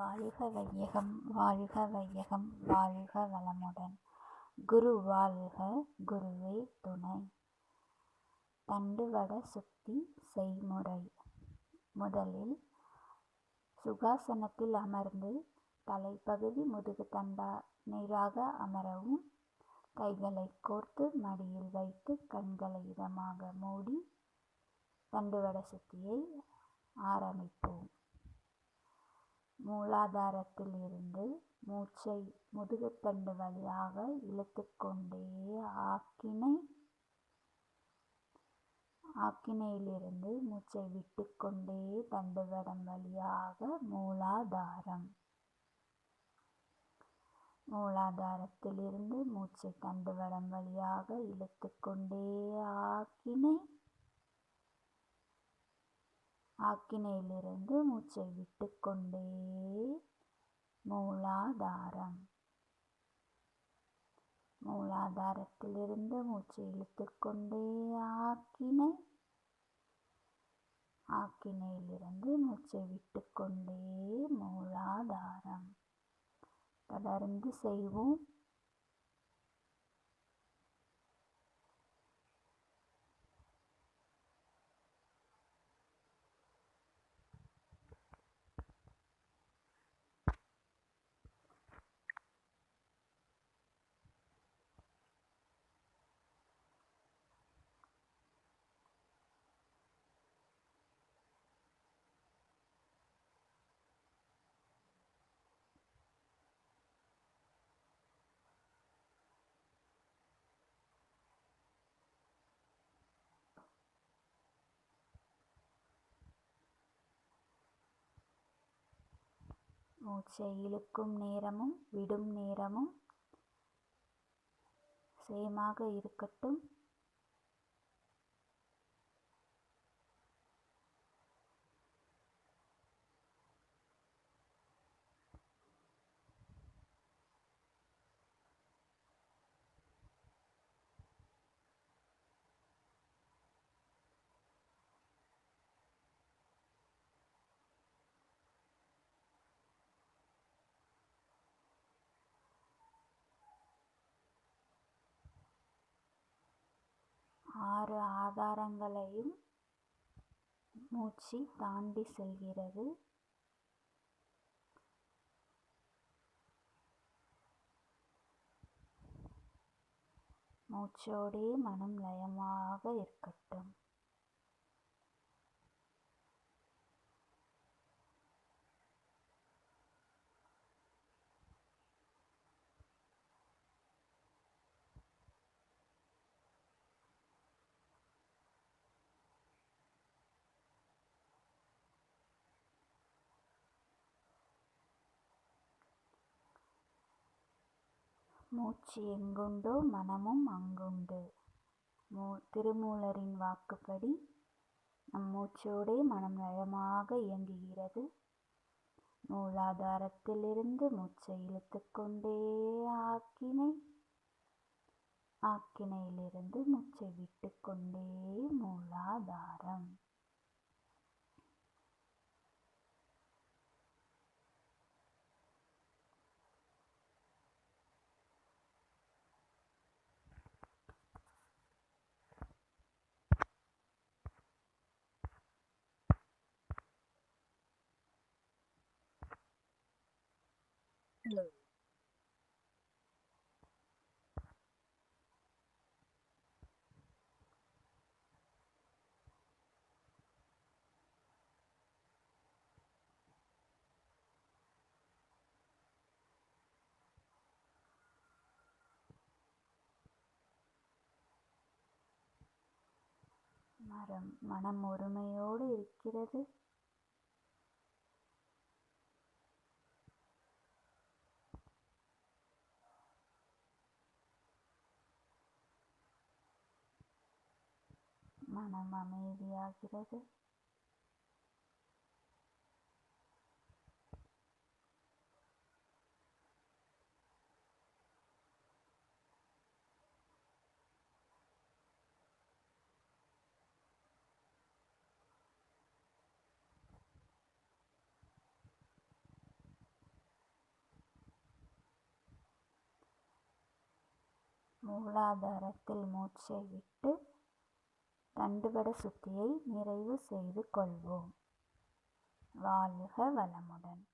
வாழ்க வையகம் வாழ்க வையகம் வாழ்க வளமுடன். குரு வாழ்க குருவே துணை. தண்டுவட சுத்தி செய்முறை. முதலில் சுகாசனத்தில் அமர்ந்து தலைப்பகுதி முதுகு தண்டா நேராக அமரவும் கைகளை கோர்த்து மடியில் வைத்து கண்களை இதமாக மூடி தண்டுவட சுத்தியை ஆரம்பிப்போம். மூலாதாரத்தில் இருந்து மூச்சை முதுகுத்தண்டு வழியாக இழுத்துக்கொண்டே ஆக்கினை ஆக்கினையிலிருந்து மூச்சை விட்டுக்கொண்டே தண்டுவடம் வழியாக மூலாதாரம். மூலாதாரத்திலிருந்து மூச்சை தண்டுவடம் வழியாக இழுத்துக்கொண்டே ஆக்கினை ஆக்கினையிலிருந்து மூச்சை விட்டுக்கொண்டே மூலாதாரம். மூலாதாரத்திலிருந்து மூச்சை இழுத்துக்கொண்டே ஆக்கினை ஆக்கினையிலிருந்து மூச்சை விட்டுக்கொண்டே மூலாதாரம். தொடர்ந்து செய்வோம். மூச்சை இழுக்கும் நேரமும் விடும் நேரமும் சேமாக இருக்கட்டும். ஆறு ஆதாரங்களையும் மூச்சு தாண்டி செல்கிறது. மூச்சோடே மனம் லயமாக இருக்கட்டும். மூச்சு எங்குண்டோ மனமும் அங்குண்டு. மூ திருமூலரின் வாக்குப்படி நம் மூச்சோடே மனம் நலமாக இயங்குகிறது. மூலாதாரத்திலிருந்து மூச்சை இழுத்துக்கொண்டே ஆக்கினை ஆக்கினையிலிருந்து மூச்சை விட்டுக்கொண்டே மூலாதாரம் மரம் மனம் ஒருமையோடு இருக்கிறது. மனம் அமைதியாகிறது மூலாதாரத்தில் மூச்சை விட்டு தண்டுவட சுத்தியை நிறைவு செய்து கொள்வோம். வாழ்க வளமுடன்.